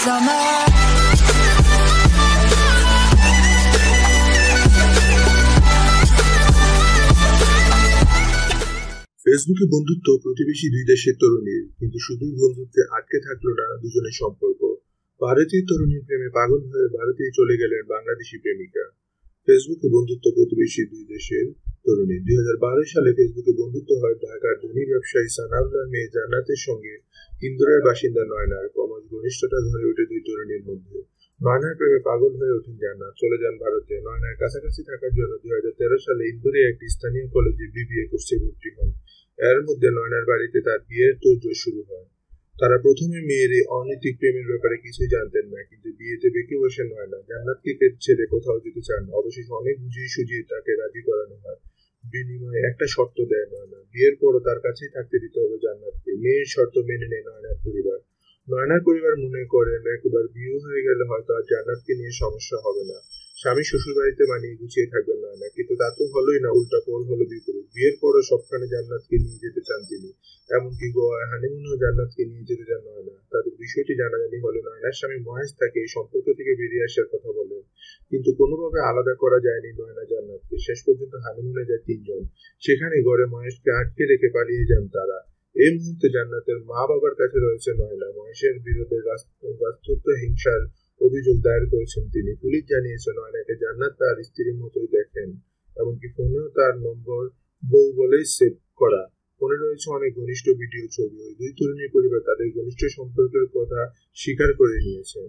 ফেসবুকে বন্ধুত্ব প্রতিবেশী দুই দেশের তরুণীর, কিন্তু শুধুই বন্ধুত্বে আটকে থাকল না দুজনের সম্পর্ক। ভারতীয় তরুণীর প্রেমে পাগল হয়ে ভারতে চলে গেলেন বাংলাদেশি প্রেমিকা। ফেসবুকে বন্ধুত্ব প্রতিবেশী দুই দেশের তরুণী দুই হাজার বারো সালে ফেসবুকে বন্ধুত্ব হয় ঢাকার ধনী ব্যবসায়ী সানাউল্লাহ মেয়ে জান্নাতের সঙ্গে। ইন্দোরের বাসিন্দা নয়নার ক্রমশ ঘনিষ্ঠতা ধরে ওঠে দুই তরুণীর মধ্যে। নয়নার প্রেমে পাগল হয়ে ওঠেন জান্নাত। চলে যান ভারতে। নয়নার কাছাকাছি থাকার জন্য দুই হাজার তেরো সালে ইন্দোরে একটি স্থানীয় কলেজে বিবিএ কোর্সে ভর্তি হন। এর মধ্যে নয়নার বাড়িতে তার বিয়ের তোড়জোড় শুরু হয়। তারা প্রথমে মেয়ের এই অনৈতিক প্রেমের ব্যাপারে কিছুই জানতেন না, কিন্তু বিয়েতে বেঁকে বসে নয়না। জান্নাতকে ছেড়ে কোথাও যেতে চান না। অবশেষে অনেক বুঝিয়ে সুঝিয়ে তাকে রাজি করানো হয়। বিনিময়ে একটা শর্ত দেয় নয়না। বিয়ের পরও তার কাছেই থাকতে দিতে হবে জান্নাতকে। মেয়ের শর্ত মেনে নেয় নয়নার পরিবার। নয়নার পরিবার মনে করেন, একবার বিয়ে হয়ে গেলে হয়তো আর জান্নাতকে নিয়ে সমস্যা হবে না। স্বামী শ্বশুর বাড়িতে মানিয়ে গুছিয়ে থাকবেন নয়না কিন্তু তা তো হলোই না, উল্টা পর হলো বিপরীত। বিয়ের পরও সবখানে জান্নাতকে নিয়ে যেতে চান তিনি। এমনকি গোয়ায় হানিমুনও জান্নাতকে নিয়ে যেতে চান নয়না তাদের বিষয়টি জানাজানি হলে নয়নার স্বামী মহেশ তাকে এই সম্পর্ক থেকে বেরিয়ে আসার কথা বলেন। কিন্তু কোনোভাবে আলাদা করা যায়নি নয়না জান্নাতকে। শেষ পর্যন্ত হানিমুনে যায় তিনজন। সেখানে গড়ে মহেশকে আটকে রেখে পালিয়ে যান তারা। এই মুহূর্তে জান্নাতের মা বাবার কাছে রয়েছে নয়না মহেশের বিরুদ্ধে গাস্তত্ব হিংসার অভিযোগ দায়ের করেছেন তিনি। পুলিশ জানিয়েছেন নয়নাকে জান্নাত তার স্ত্রীর মতোই দেখেন, এমনকি ফোনেও তার নম্বর বউ বলে সেভ করা। ফোনে রয়েছে অনেক ঘনিষ্ঠ ভিডিও ছবি। ওই দুই তরুণীর পরিবার তাদের ঘনিষ্ঠ সম্পর্কের কথা স্বীকার করে নিয়েছেন।